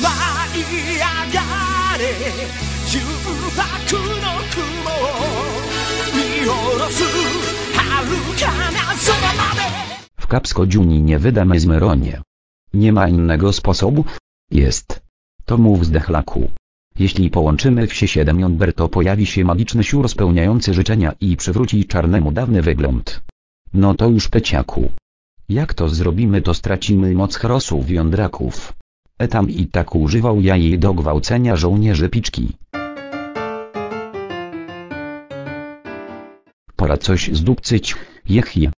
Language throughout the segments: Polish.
舞い上がれ重白の雲見下ろす遥かな空まで W Kapskodziuni nie wyda Mezmeronie. Nie ma innego sposobu? Jest. To mów zdechlaku. Jeśli połączymy wsie 7 jąder to pojawi się magiczny siur spełniający życzenia i przywróci czarnemu dawny wygląd. No to już peciaku. Jak to zrobimy to stracimy moc chrosów jądraków. Etam i tak używał jaj do gwałcenia żołnierzy piczki. Pora coś zdupcyć, jechje. Arriba,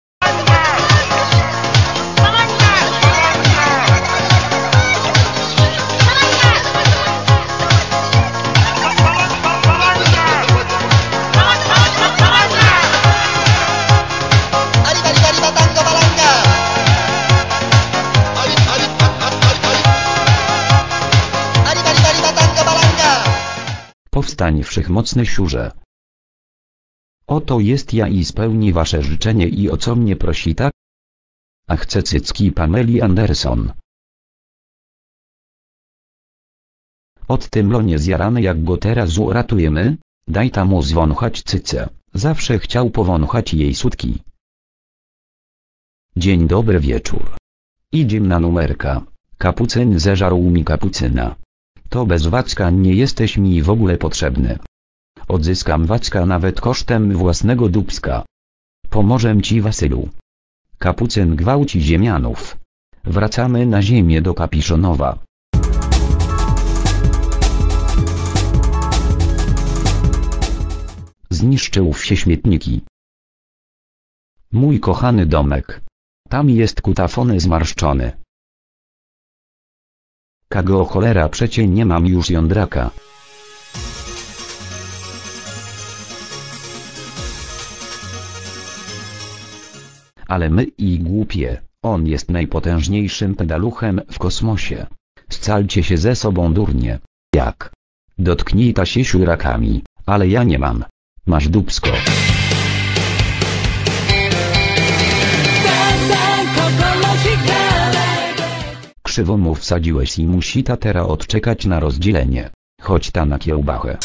Powstań wszechmocny siurze. Oto jest ja i spełni wasze życzenie i o co mnie prosi tak? A chcę cycki Pameli Anderson. Od tym lonie zjarany jak go teraz uratujemy? Daj tamu zwąchać cycę. Zawsze chciał powąchać jej sutki. Dzień dobry wieczór. Idziem na numerka. Kapucyn zeżarł mi kapucyna. To bez Wacka nie jesteś mi w ogóle potrzebny. Odzyskam Wacka nawet kosztem własnego dubska. Pomożem ci Wasylu. Kapucyn gwałci ziemianów. Wracamy na ziemię do Kapiszonowa. Zniszczył wsie śmietniki. Mój kochany domek. Tam jest kutafony zmarszczony. Kago cholera przecie nie mam już jądraka. Ale my i głupie, on jest najpotężniejszym pedaluchem w kosmosie. Scalcie się ze sobą durnie. Jak? Dotknij ta się siurakami, ale ja nie mam. Masz dubsko. Krzywo mu wsadziłeś i musi tatera odczekać na rozdzielenie. Chodź ta na kiełbachę.